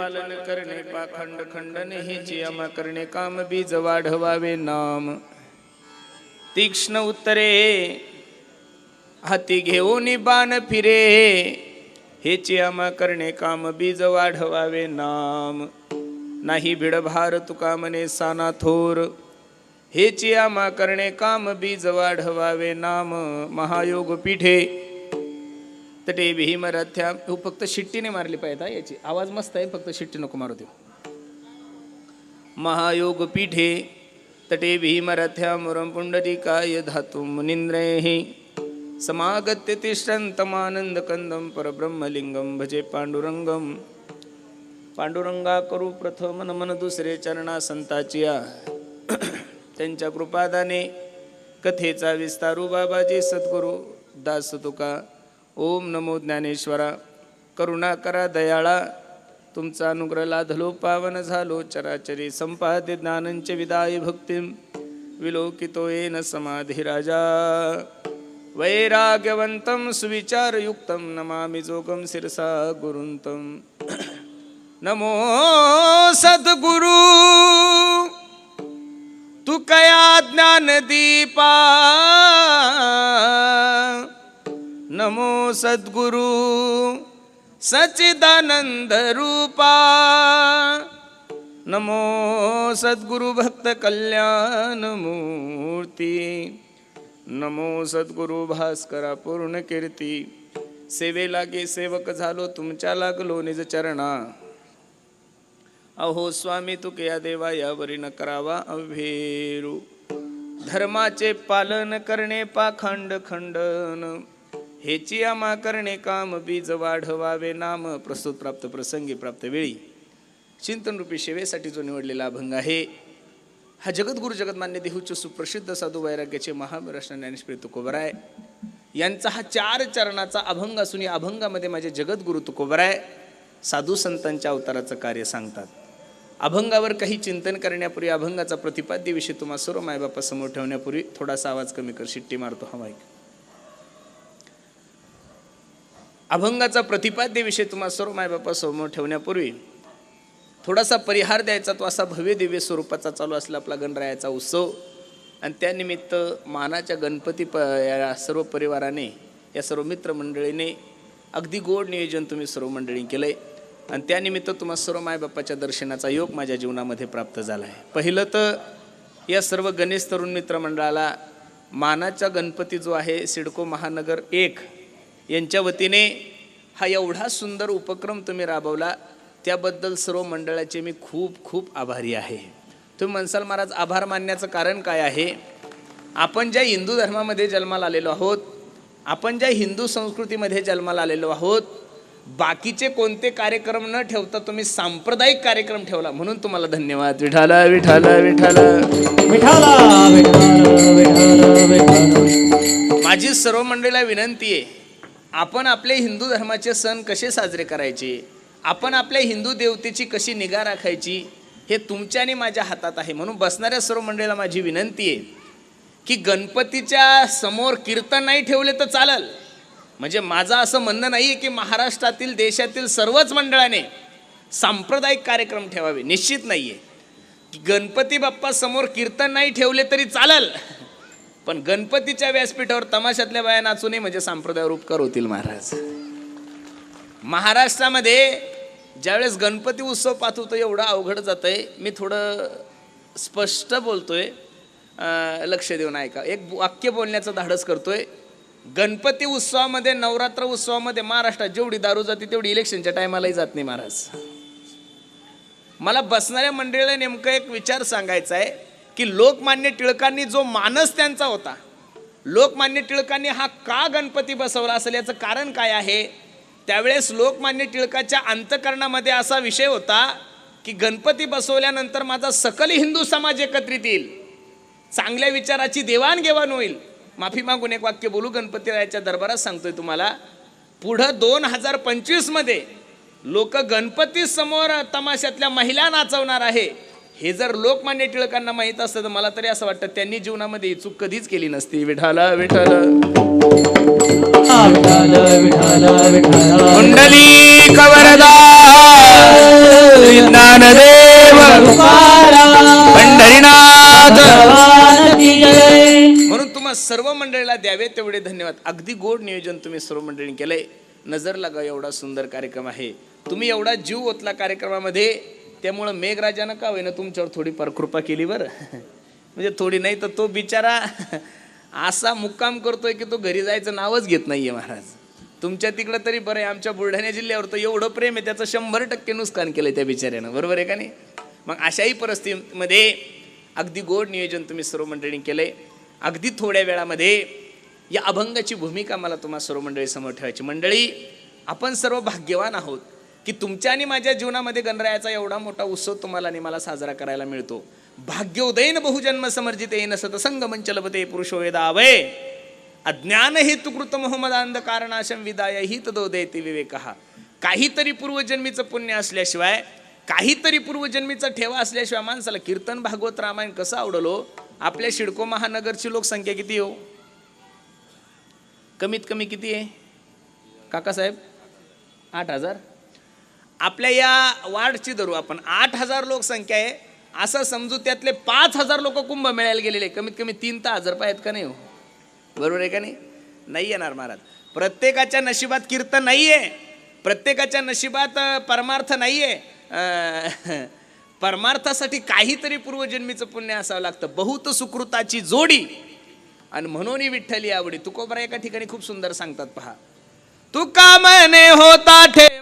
पालन करणे पाखंड खंडन हे आम्हा करणे काम बीज वाढवावे नाम. तीक्ष्ण उत्तरे हाती घेऊन बाण फिरे हे चियामा करणे काम बीज वाढवावे नाम. नाही भिडभार तुका मने साना थोर हे चियामा करणे काम बीज वाढवावे नाम. महायोग पीठे तटे भीमरथ्या हो फक्त शिट्टीने मारली पाहिजे हा याची. आवाज मस्त आहे फक्त शिट्टी नको मारू देऊ. महायोग पीठे तटे भीमरथ्या मुरम काय धातु मुनिंद्रैः समागत्य तिष्ठन्तमानंद कंदम परब्रह्मलिंगम भजे पांडुरंगम पांडुरंगा करू प्रथम नमन दुसरे चरणा संताचिया. त्यांच्या कृपादाने कथेचा विस्तारू बाबाजी सद्गुरू दास तुका ओम नमो ज्ञानेश्वरा. करुणा करा दयाळा. तुमचा अनुग्रह लाधलो पावन झालो चराचरी संपाद्य ज्ञानंच विदाय भक्तीम विलोकितो येन समाधी राजा. वैराग्यवंतं सुविचारयुक्तं नमामि जोगं शिरसा गुरुन्तं. नमो सद्गुरु. तू कया ज्ञानदीपा नमो सद्गुरु। सच्चिदानंद रूपा। नमो सद्गुरु भक्त कल्याण मूर्ती। नमो सद्गुरु भास्करा पूर्ण कीर्ती। सेवे लागे सेवक झालो तुमच्या लागलो निज चरणा। अहो स्वामी तुक या देवा यावरी न करावा अभेरू धर्माचे पालन करणे पाखंड खंडन। हेची आमा करणे काम बीज वाढवावे नाम प्रस्तुत प्राप्त प्रसंगी प्राप्त वेळी. चिंतनरूपी सेवेसाठी जो निवडलेला अभंग आहे हा जगद्गुरु जगतमान्य देहूचे सुप्रसिद्ध साधू वैराग्याचे महाराष्ट्र ज्ञानेश्वरी तुकोबराय यांचा हा चार चरणाचा अभंग असून या अभंगामध्ये माझे जगद्गुरु तुकोबराय साधू संतांच्या अवताराचं कार्य सांगतात. अभंगावर काही चिंतन करण्यापूर्वी अभंगाचा प्रतिपाद्य विषय तुम्हा सर्व मायबापासमोर ठेवण्यापूर्वी थोडासा आवाज कमी कर शिट्टी मारतो हा माईक अभंगाचा प्रतिपाद्य विषय सर्व मायबापा समोर ठेवण्यापूर्वी थोडासा परिहार द्यायचा तो असा भव्य दिव्य स्वरूपाचा चालू असला आपला गणरायाचा उत्सव. आणि त्यानिमित्त मानाच्या गणपती प या सर्व परिवाराने या सर्व मित्रमंडळीने अगदी गोड नियोजन तुम्ही सर्व मंडळी केलं आहे आणि त्यानिमित्त तुम्हा सर्व मायबापाच्या दर्शनाचा योग माझ्या जीवनामध्ये प्राप्त झाला आहे पहिलं तर या सर्व गणेश तरुण मित्रमंडळाला मानाचा गणपती जो आहे सिडको महानगर एक यांच्या वतीने हा एवढा सुंदर उपक्रम तुम्ही राबवला त्याबद्दल सर्व मंडळाचे मी खूप खूप आभारी आहे. तुम्ही म्हणसाल महाराज आभार मानण्याचं कारण काय आहे? आपण ज्या हिंदू धर्मामध्ये जन्माला आलेलो आहोत आपण ज्या हिंदू संस्कृतीमध्ये जन्माला आलेलो आहोत बाकीचे कोणते कार्यक्रम न ठेवता तुम्ही सांप्रदायिक कार्यक्रम ठेवला म्हणून तुम्हाला धन्यवाद. विठाला विठाला विठाला. विठाला विठाला विठाला विठाला. माझी सर्व मंडळीला विनंती आहे आपण आपले हिंदू धर्माचे सण कसे साजरे करायचे? आपण आपल्या हिंदू देवतेची कशी निगा राखायची? हे तुमच्या आणि माझ्या हातात आहे. म्हणून बसणाऱ्या सर्व मंडळीला माझी विनंती आहे की गणपतीच्या समोर कीर्तन नाही ठेवले तर चालल. म्हणजे माझं असं म्हणणं नाही आहे की महाराष्ट्रातील देशातील सर्वच मंडळाने सांप्रदायिक कार्यक्रम ठेवावे. निश्चित नाही आहे की गणपती बाप्पा समोर कीर्तन नाही ठेवले तरी चालल. पण गणपतीच्या व्यासपीठावर तमाशातल्या बाया नाचू नये म्हणजे संप्रदायावर उपकार होतील महाराज. महाराष्ट्रामध्ये ज्यावेळेस गणपती उत्सव पाहतो एवढं अवघड जात आहे मी थोडं स्पष्ट बोलतोय. लक्ष देऊन ऐका. एक वाक्य बोलण्याचं धाडस करतोय. गणपती उत्सवामध्ये नवरात्र उत्सवामध्ये महाराष्ट्रात जेवढी दारू जाते तेवढी इलेक्शनच्या टायमालाही जात नाही महाराज. मला बसणाऱ्या मंडळीला नेमकं एक विचार सांगायचा आहे. की लोकमान्य टिळकांनी जो मानस त्यांचा होता लोकमान्य टिळकांनी हा का गणपती बसवला असेल याचं कारण काय आहे? त्यावेळेस लोकमान्य टिळकाच्या अंतकरणामध्ये असा विषय होता की गणपती बसवल्यानंतर माझा सकल हिंदू समाज एकत्रित येईल. चांगल्या विचाराची देवाणघेवाण होईल. माफी मागून एक वाक्य बोलू गणपतीरायाच्या दरबारात सांगतोय तुम्हाला. पुढं दोन हजार पंचवीसमध्ये लोक गणपतीसमोर तमाशातल्या महिला नाचवणार आहे. हे जर लोकमान्य टिळकांना माहीत असतं तर मला तरी असं वाटतं त्यांनी जीवनामध्ये ही चूक कधीच केली नसती. विठाला विठाल कुंडली म्हणून तुम्हा सर्व मंडळीला द्यावे तेवढे धन्यवाद. अगदी गोड नियोजन तुम्ही सर्व मंडळीने केलंय. नजर लागा एवढा सुंदर कार्यक्रम आहे. तुम्ही एवढा जीव ओतला कार्यक्रमामध्ये. त्यामुळं मेघराजानं का होईना तुमच्यावर थोडीफार कृपा केली बरं? म्हणजे थोडी नाही तर तो बिचारा असा मुक्काम करतोय की तो घरी जायचं नावच घेत नाही आहे महाराज. तुमच्या तिकडं तरी बरं आहे आमच्या बुलढाणा जिल्ह्यावर तर एवढं प्रेम आहे त्याचं शंभर टक्के नुकसान केलं त्या बिचाऱ्यानं. बरोबर आहे का नाही? मग अशाही परिस्थितीमध्ये अगदी गोड नियोजन तुम्ही सर्व मंडळींनी आहे अगदी थोड्या वेळामध्ये या अभंगाची भूमिका मला तुम्हाला सर्व मंडळीसमोर ठेवायची. मंडळी आपण सर्व भाग्यवान आहोत. की तुमच्या आणि माझ्या जीवनामध्ये गणरायाचा एवढा मोठा उत्सव तुम्हाला आणि मला साजरा करायला मिळतो. भाग्योदयन बहुजन्म समर्जित येईन सतसंग संगमन पुरुषो पुरुषोवेदावय अज्ञान हेतुकृत मोहम्मदांध कारणाशम विदाय ही तदो देते विवेक. काहीतरी पूर्वजन्मीचं पुण्य असल्याशिवाय काहीतरी पूर्वजन्मीचा ठेवा असल्याशिवाय माणसाला कीर्तन भागवत रामायण कसं आवडलो? आपल्या शिडको महानगरची लोकसंख्या किती हो? कमीत कमी किती आहे? काकासाहेब आठ हजार? आपल्या या वार्डची धरू आपण. आठ हजार लोकसंख्या आहे. असं समजू त्यातले पाच हजार लोक कुंभ मेळ्याला गेलेले कमीत कमी तीन तर हजार रुपये आहेत का नाही हो? बरोबर आहे का नाही? नाही येणार महाराज. प्रत्येकाच्या नशिबात कीर्तन नाही आहे प्रत्येकाच्या नशिबात परमार्थ नाही आहे परमार्थासाठी काहीतरी पूर्वजन्मीचं पुण्य असावं लागतं. बहुत सुकृताची जोडी. आणि म्हणून विठ्ठली आवडी. तुकोबरा एका ठिकाणी खूप सुंदर सांगतात पहा. तू का मने होता ठेव.